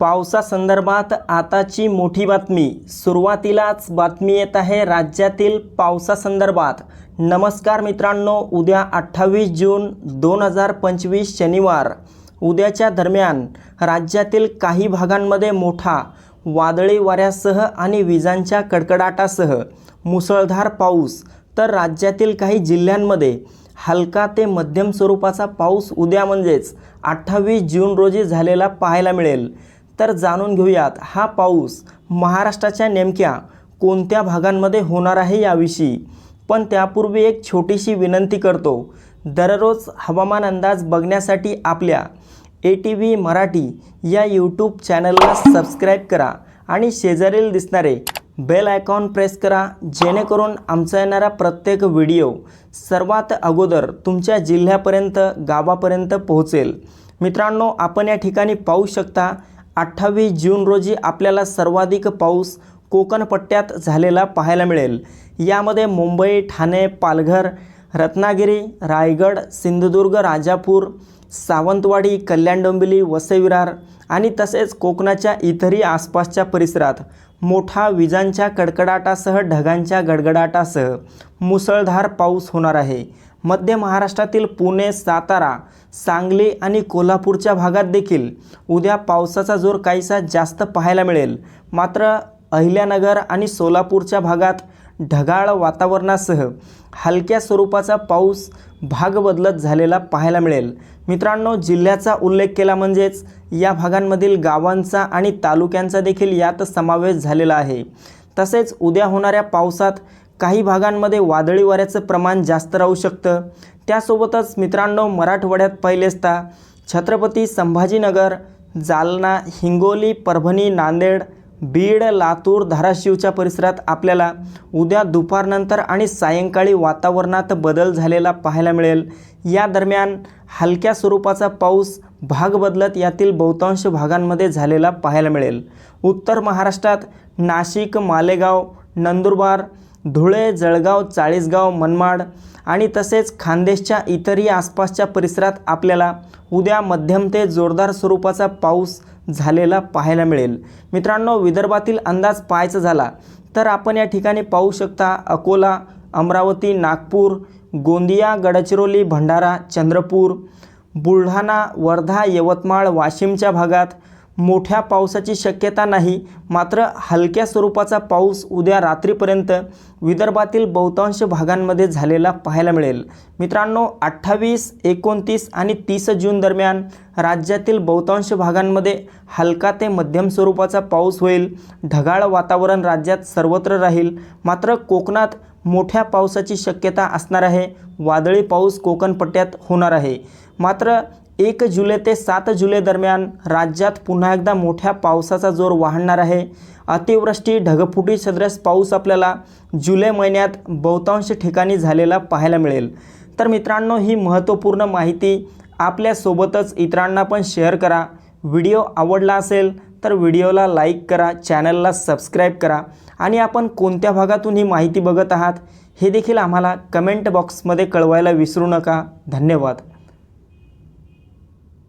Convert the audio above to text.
पावसासंदर्भात आताची मोठी बातमी. सुरुवातीलाच बातमी येत आहे राज्यातील पावसासंदर्भात. नमस्कार मित्रांनो उद्या अठ्ठावीस जून दोन हजार पंचवीस शनिवार. उद्याच्या दरम्यान राज्यातील काही भागांमध्ये मोठा वादळी वाऱ्यासह आणि विजांच्या कडकडाटासह मुसळधार पाऊस. तर राज्यातील काही जिल्ह्यांमध्ये हलका ते मध्यम स्वरूपाचा पाऊस उद्या म्हणजेच अठ्ठावीस जून रोजी झालेला पाहायला मिळेल. तर जाणून घेऊयात हा पाऊस महाराष्ट्राच्या नेमक्या कोणत्या भागांमध्ये होणार आहे याविषयी. पण त्यापूर्वी एक छोटीशी विनंती करतो. दररोज हवामान अंदाज बघण्यासाठी आपल्या ए टी व्ही मराठी या यूट्यूब चॅनलला सबस्क्राईब करा आणि शेजारील दिसणारे बेल आयकॉन प्रेस करा जेणेकरून आमचा येणारा प्रत्येक व्हिडिओ सर्वात अगोदर तुमच्या जिल्ह्यापर्यंत गावापर्यंत पोहोचेल. मित्रांनो आपण या ठिकाणी पाहू शकता अठ्ठावीस जून रोजी आपल्याला सर्वाधिक पाऊस कोकणपट्ट्यात झालेला पाहायला मिळेल. यामध्ये मुंबई ठाणे पालघर रत्नागिरी रायगड सिंधुदुर्ग राजापूर सावंतवाडी कल्याण डोंबिवली वसई विरार आणि तसेच कोकणाच्या इतरही आसपासच्या परिसरात मोठा विजांच्या कडकडाटासह ढगांच्या गडगडाटासह मुसळधार पाऊस होणार आहे. मध्य महाराष्ट्रातील पुणे सातारा सांगली आणि कोल्हापूरच्या भागात देखील उद्या पावसाचा जोर काहीसा जास्त पाहायला मिळेल. मात्र अहिल्यानगर आणि सोलापूरच्या भागात ढगाळ वातावरणासह हलक्या स्वरूपाचा पाऊस भाग बदलत झालेला पाहायला मिळेल. मित्रांनो जिल्ह्याचा उल्लेख केला म्हणजेच या भागांमधील गावांचा आणि तालुक्यांचा देखील यात समावेश झालेला आहे. तसेच उद्या होणाऱ्या पावसात काही भागांमध्ये वादळी वाऱ्याचं प्रमाण जास्त राहू शकतं. त्यासोबतच मित्रांनो मराठवाड्यात पहिलेचता छत्रपती संभाजीनगर जालना हिंगोली परभणी नांदेड बीड लातूर धाराशिवच्या परिसरात आपल्याला उद्या दुपारनंतर आणि सायंकाळी वातावरणात बदल झालेला पाहायला मिळेल. या दरम्यान हलक्या स्वरूपाचा पाऊस भाग बदलत यातील बहुतांश भागांमध्ये झालेला पाहायला मिळेल. उत्तर महाराष्ट्रात नाशिक मालेगाव नंदुरबार धुळे जळगाव चाळीसगाव मनमाड आणि तसेच खानदेशच्या इतरही आसपासच्या परिसरात आपल्याला उद्या मध्यम ते जोरदार स्वरूपाचा पाऊस झालेला पाहायला मिळेल. मित्रांनो विदर्भातील अंदाज पाहायचा झाला तर आपण या ठिकाणी पाहू शकता अकोला अमरावती नागपूर गोंदिया गडचिरोली भंडारा चंद्रपूर बुलढाणा वर्धा यवतमाळ वाशिमच्या भागात मोठ्या पावसाची शक्यता नाही. मात्र हलक्या स्वरूपाचा पाऊस उद्या रात्रीपर्यंत विदर्भातील बहुतांश भागांमध्ये झालेला पाहायला मिळेल. मित्रांनो अठ्ठावीस एकोणतीस आणि तीस जून दरम्यान राज्यातील बहुतांश भागांमध्ये हलका ते मध्यम स्वरूपाचा पाऊस होईल. ढगाळ वातावरण राज्यात सर्वत्र राहील. मात्र कोकणात मोठ्या पावसाची शक्यता असणार आहे. वादळी पाऊस कोकणपट्ट्यात होणार आहे. मात्र एक जुलै ते सात जुलै दरम्यान राज्यात पुन्हा एकदा मोठ्या पावसाचा जोर वाढणार आहे. अतिवृष्टी ढगफुटी सदृश पाऊस आपल्याला जुलै महिन्यात बहुतांश ठिकाणी झालेला पाहायला मिळेल. तर मित्रांनो ही महत्त्वपूर्ण माहिती आपल्यासोबतच इतरांना पण शेअर करा. व्हिडिओ आवडला असेल तर व्हिडिओला लाईक करा चॅनलला सबस्क्राईब करा आणि आपण कोणत्या भागातून ही माहिती बघत आहात हे देखील आम्हाला कमेंट बॉक्समध्ये कळवायला विसरू नका. धन्यवाद.